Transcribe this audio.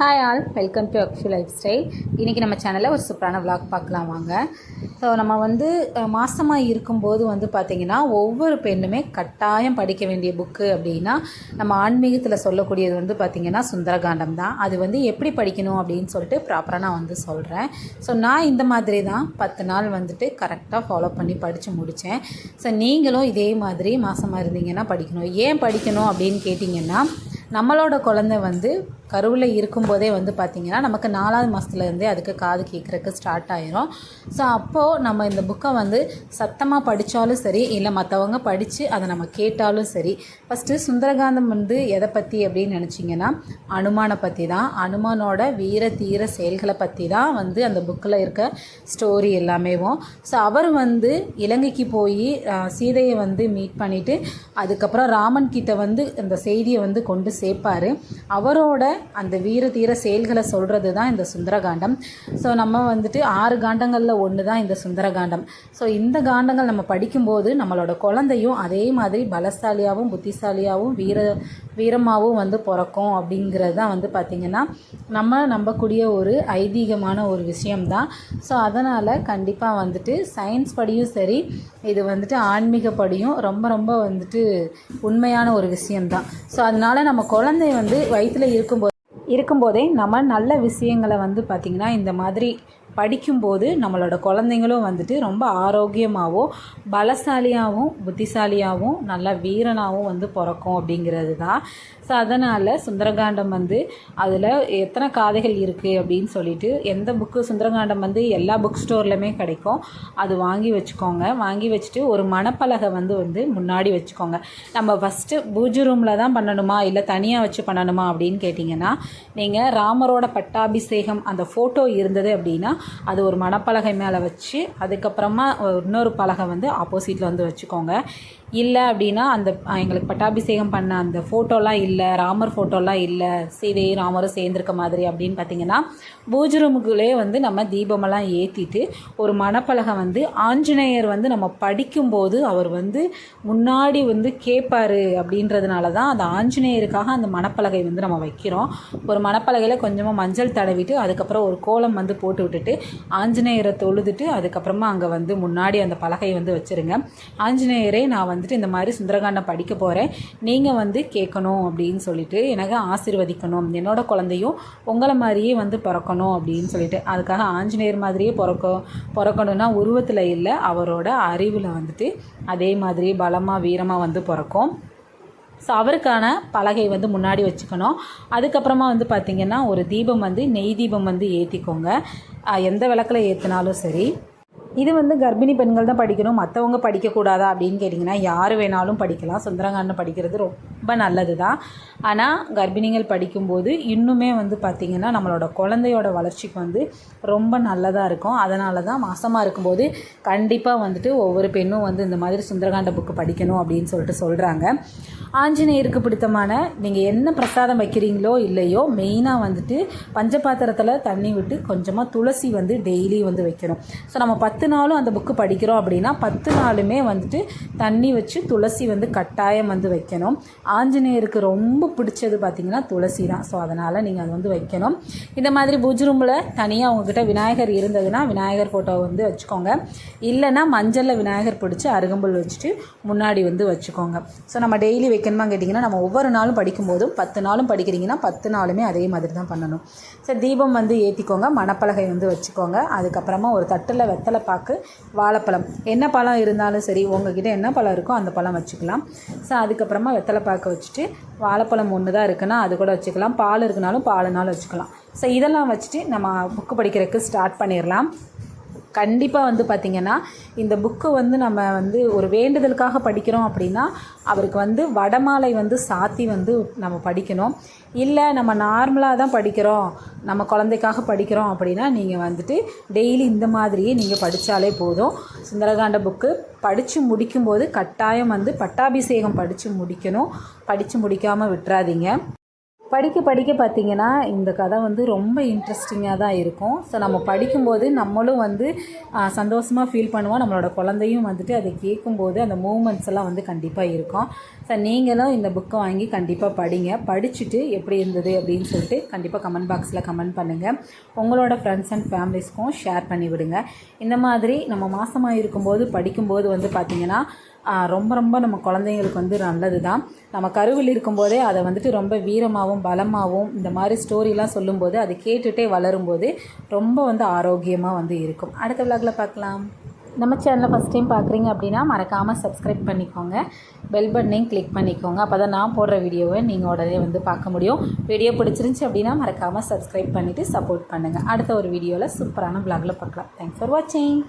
Hi all welcome to Akshu lifestyle இன்றைக்கி நம்ம சேனலில் ஒரு சூப்பரான விளாக் பார்க்கலாம் வாங்க. ஸோ நம்ம வந்து மாதமாக இருக்கும்போது வந்து பார்த்திங்கன்னா ஒவ்வொரு பெண்ணுமே கட்டாயம் படிக்க வேண்டிய புக்கு அப்படின்னா நம்ம ஆன்மீகத்தில் சொல்லக்கூடியது வந்து பார்த்திங்கன்னா சுந்தரகாண்டம் தான். அது வந்து எப்படி படிக்கணும் அப்படின்னு சொல்லிட்டு ப்ராப்பராக நான் வந்து சொல்கிறேன் ஸோ நான் இந்த மாதிரி தான் பத்து நாள் வந்துட்டு கரெக்டாக ஃபாலோ பண்ணி படித்து முடித்தேன் ஸோ நீங்களும் இதே மாதிரி மாதமாக இருந்தீங்கன்னா படிக்கணும். ஏன் படிக்கணும் அப்படின்னு கேட்டிங்கன்னா நம்மளோட குழந்தை வந்து கருவில் இருக்கும்போதே வந்து பார்த்திங்கன்னா நமக்கு நாலாவது மாதத்துலேருந்தே அதுக்கு காது கேட்குறக்கு ஸ்டார்ட் ஆயிரும். ஸோ அப்போது நம்ம இந்த புக்கை வந்து சத்தமாக படித்தாலும் சரி இல்லை மற்றவங்க படித்து அதை நம்ம கேட்டாலும் சரி ஃபஸ்ட்டு சுந்தரகாந்தம் வந்து எதை பற்றி அப்படின்னு நினச்சிங்கன்னா அனுமானை பற்றி தான் அனுமானோட வீர தீர செயல்களை பற்றி தான் வந்து அந்த புக்கில் இருக்க ஸ்டோரி எல்லாமேவும். ஸோ அவர் வந்து இலங்கைக்கு போய் சீதையை வந்து மீட் பண்ணிவிட்டு அதுக்கப்புறம் ராமன் கிட்ட வந்து அந்த செய்தியை வந்து கொண்டு சேர்ப்பார். அவரோட அந்த வீர தீர செயல்களை சொல்கிறது தான் இந்த சுந்தரகாண்டம். ஸோ நம்ம வந்துட்டு ஆறு காண்டங்களில் ஒன்று தான் இந்த சுந்தரகாண்டம். ஸோ இந்த காண்டங்கள் நம்ம படிக்கும்போது நம்மளோட குழந்தையும் அதே மாதிரி பலசாலியாகவும் புத்திசாலியாகவும் வீர வீரமாகவும் வந்து பிறக்கும் அப்படிங்கிறது தான் வந்து பார்த்திங்கன்னா நம்ம நம்பக்கூடிய ஒரு ஐதீகமான ஒரு விஷயம்தான். ஸோ அதனால் கண்டிப்பாக வந்துட்டு சயின்ஸ் படியும் சரி இது வந்துட்டு ஆன்மீக படியும் ரொம்ப ரொம்ப வந்துட்டு உண்மையான ஒரு விஷயம்தான். ஸோ அதனால் நம்ம குழந்தை வந்து வயிற்றில் இருக்கும்போது இருக்கும்போதே நம்ம நல்ல விஷயங்களை வந்து பார்த்திங்கன்னா இந்த மாதிரி படிக்கும்போது நம்மளோட குழந்தைங்களும் வந்துட்டு ரொம்ப ஆரோக்கியமாகவும் பலசாலியாகவும் புத்திசாலியாகவும் நல்ல வீரனாகவும் வந்து பிறக்கும் அப்படிங்கிறது தான் ஸோ அதனால் சுந்தரகாண்டம் வந்து அதில் எத்தனை காதைகள் இருக்குது அப்படின்னு சொல்லிட்டு எந்த புக்கு சுந்தரகாண்டம் வந்து எல்லா புக் ஸ்டோர்லையுமே கிடைக்கும். அது வாங்கி வச்சுக்கோங்க. வாங்கி வச்சுட்டு ஒரு மணப்பலகை வந்து வந்து முன்னாடி வச்சுக்கோங்க. நம்ம ஃபஸ்ட்டு பூஜை ரூமில் தான் பண்ணணுமா? இல்லை தனியாக வச்சு பண்ணணுமா அப்படின்னு கேட்டிங்கன்னா நீங்கள் ராமரோட பட்டாபிஷேகம் அந்த ஃபோட்டோ இருந்தது அப்படின்னா அது ஒரு மணப்பலகை மேலே வச்சு அதுக்கப்புறமா இன்னொரு பலகை வந்து ஆப்போசிட்டில் வந்து வச்சுக்கோங்க. இல்லை அப்படின்னா அந்த எங்களுக்கு பட்டாபிஷேகம் பண்ண அந்த ஃபோட்டோலாம் இல்லை இல்லை ராமர் ஃபோட்டோலாம் இல்லை சீதையும் ராமரும் சேர்ந்துருக்க மாதிரி அப்படின்னு பார்த்தீங்கன்னா பூஜை ரூமுக்குள்ளே வந்து நம்ம தீபமெல்லாம் ஏற்றிட்டு ஒரு மணப்பலகை வந்து ஆஞ்சநேயர் வந்து நம்ம படிக்கும்போது அவர் வந்து முன்னாடி வந்து கேட்பார் அப்படின்றதுனால தான் அந்த ஆஞ்சநேயருக்காக அந்த மணப்பலகை வந்து நம்ம வைக்கிறோம். ஒரு மணப்பலகையில் கொஞ்சமாக மஞ்சள் தடவிட்டு அதுக்கப்புறம் ஒரு கோலம் வந்து போட்டு விட்டுட்டு ஆஞ்சநேயரை தொழுதுட்டு அதுக்கப்புறமா அங்கே வந்து முன்னாடி அந்த பலகையை வந்து வச்சுருங்க. ஆஞ்சநேயரே நான் வந்துட்டு இந்த மாதிரி சுந்தரகாண்டம் படிக்க போகிறேன் நீங்கள் வந்து கேட்கணும் அப்படின்னு சொல்லிட்டு எனக்கு ஆசிர்வதிக்கணும். என்னோட குழந்தையும் உங்களை மாதிரியே வந்து பிறக்கணும் அப்படின்னு சொல்லிட்டு அதுக்காக ஆஞ்சநேயர் மாதிரியே பிறக்க பிறக்கணும்னா உருவத்தில் இல்லை அவரோட அறிவில் வந்துட்டு அதே மாதிரி பலமாக வீரமாக வந்து பிறக்கும். ஸோ அவருக்கான பலகை வந்து முன்னாடி வச்சுக்கணும். அதுக்கப்புறமா வந்து பார்த்திங்கன்னா ஒரு தீபம் வந்து நெய் தீபம் வந்து ஏற்றிக்கோங்க எந்த விளக்கில் ஏற்றினாலும் சரி. இது வந்து கர்ப்பிணி பெண்கள் தான் படிக்கணும். மற்றவங்க படிக்கக்கூடாதா அப்படின்னு கேட்டிங்கன்னா யார் வேணாலும் படிக்கலாம். சுந்தரகாண்டம் படிக்கிறது ரொம்ப ரொம்ப நல்லது தான் ஆனால் கர்ப்பிணிகள் படிக்கும்போது இன்னுமே வந்து பார்த்திங்கன்னா நம்மளோட குழந்தையோட வளர்ச்சிக்கு வந்து ரொம்ப நல்லதாக இருக்கும். அதனால தான் மாசமாக இருக்கும்போது கண்டிப்பாக வந்துட்டு ஒவ்வொரு பெண்ணும் வந்து இந்த மாதிரி சுந்தரகாண்ட புக்கு படிக்கணும் அப்படின்னு சொல்லிட்டு சொல்கிறாங்க ஆஞ்சநேயருக்கு பிடித்தமான நீங்கள் என்ன பிரசாதம் வைக்கிறீங்களோ இல்லையோ மெயினாக வந்துட்டு பஞ்சபாத்திரத்தில் தண்ணி விட்டு கொஞ்சமாக துளசி வந்து டெய்லி வந்து வைக்கணும். ஸோ நம்ம பத்து நாளும் அந்த புக்கு படிக்கிறோம் அப்படின்னா பத்து நாளுமே வந்துட்டு தண்ணி வச்சு துளசி வந்து கட்டாயம் வந்து வைக்கணும். ஆஞ்சநேயருக்கு ரொம்ப பிடிச்சது பார்த்திங்கன்னா துளசி தான் ஸோ அதனால் நீங்கள் அது வந்து வைக்கணும். இந்த மாதிரி பூஜை ரூமில் தனியாக உங்ககிட்ட விநாயகர் இருந்ததுன்னா விநாயகர் ஃபோட்டோ வந்து வச்சுக்கோங்க. இல்லைன்னா மஞ்சளில் விநாயகர் பிடிச்சி அருகம்புல் வச்சுட்டு முன்னாடி வந்து வச்சுக்கோங்க. ஸோ நம்ம டெய்லி வைக்கணுமா கேட்டிங்கன்னா நம்ம ஒவ்வொரு நாளும் படிக்கும்போதும் பத்து நாளும் படிக்கிறீங்கன்னா பத்து நாளுமே அதே மாதிரி தான் பண்ணணும். ஸோ தீபம் வந்து ஏற்றிக்கோங்க மணப்பலகை வந்து வச்சுக்கோங்க. அதுக்கப்புறமா ஒரு தட்டில் வெத்தலை பாக்கு வாழைப்பழம். என்ன பழம் இருந்தாலும் சரி உங்ககிட்ட என்ன பழம் இருக்கோ அந்த பழம் வச்சுக்கலாம். ஸோ அதுக்கப்புறமா வெத்தலை பாக்கு வச்சுட்டு வாழைப்பழம் ஒன்று தான் இருக்குன்னா அது கூட வச்சுக்கலாம். பால் இருக்குனாலும் பாலுனாலும் வச்சுக்கலாம். ஸோ இதெல்லாம் வச்சுட்டு நம்ம புக்கு படிக்கிறதுக்கு ஸ்டார்ட் பண்ணிடலாம். கண்டிப்பாக வந்து பார்த்திங்கன்னா இந்த புக்கு வந்து நம்ம வந்து ஒரு வேண்டுதலுக்காக படிக்கிறோம் அப்படின்னா அவருக்கு வந்து வடமாலை வந்து சாத்தி வந்து நம்ம படிக்கணும். இல்லை நம்ம நார்மலாக தான் படிக்கிறோம் நம்ம குழந்தைக்காக படிக்கிறோம் அப்படின்னா நீங்கள் வந்துட்டு டெய்லி இந்த மாதிரியே நீங்கள் படித்தாலே போதும். சுந்தரகாண்ட புக்கு படித்து முடிக்கும்போது கட்டாயம் வந்து பட்டாபிஷேகம் படித்து முடிக்கணும். படித்து முடிக்காமல் விட்டுறாதீங்க. படிக்க படிக்க பார்த்தீங்கன்னா இந்த கதை வந்து ரொம்ப இன்ட்ரெஸ்டிங்காக தான் இருக்கும். ஸோ நம்ம படிக்கும்போது நம்மளும் வந்து சந்தோஷமாக ஃபீல் பண்ணுவோம். நம்மளோட குழந்தையும் வந்துட்டு அதை கேட்கும்போது அந்த மூமெண்ட்ஸ் எல்லாம் வந்து கண்டிப்பாக இருக்கும். ஸோ நீங்களும் இந்த புக்கை வாங்கி கண்டிப்பாக படிங்க. படிச்சுட்டு எப்படி இருந்தது அப்படின்னு சொல்லிட்டு கண்டிப்பாக கமெண்ட் பாக்ஸில் கமெண்ட் பண்ணுங்கள் உங்களோட ஃப்ரெண்ட்ஸ் அண்ட் ஃபேமிலிஸ்க்கும் ஷேர் பண்ணி விடுங்க. இந்த மாதிரி நம்ம மாதமாக இருக்கும்போது படிக்கும்போது வந்து பார்த்திங்கன்னா ரொம்ப ரொம்ப நம்ம குழந்தைங்களுக்கு வந்து நல்லது தான் நம்ம கருவில் இருக்கும்போதே அதை வந்துட்டு ரொம்ப வீரமாகவும் பலமாகவும் இந்த மாதிரி ஸ்டோரிலாம் சொல்லும்போது அதை கேட்டுகிட்டே வளரும்போது ரொம்ப வந்து ஆரோக்கியமாக வந்து இருக்கும். அடுத்த விளாகில் பார்க்கலாம். நம்ம சேனலை ஃபஸ்ட் டைம் பார்க்குறீங்க அப்படின்னா மறக்காமல் சப்ஸ்கிரைப் பண்ணிக்கோங்க. பெல் பட்டனையும் கிளிக் பண்ணிக்கோங்க. அப்போ தான் நான் போடுற வீடியோவை நீங்கள் உடனே வந்து பார்க்க முடியும். வீடியோ பிடிச்சிருந்துச்சி அப்படின்னா மறக்காமல் சப்ஸ்கிரைப் பண்ணிவிட்டு சப்போர்ட் பண்ணுங்கள் அடுத்த ஒரு வீடியோவில் சூப்பரான பிளாகில் பார்க்கலாம். தேங்க்ஸ் ஃபார் வாட்சிங்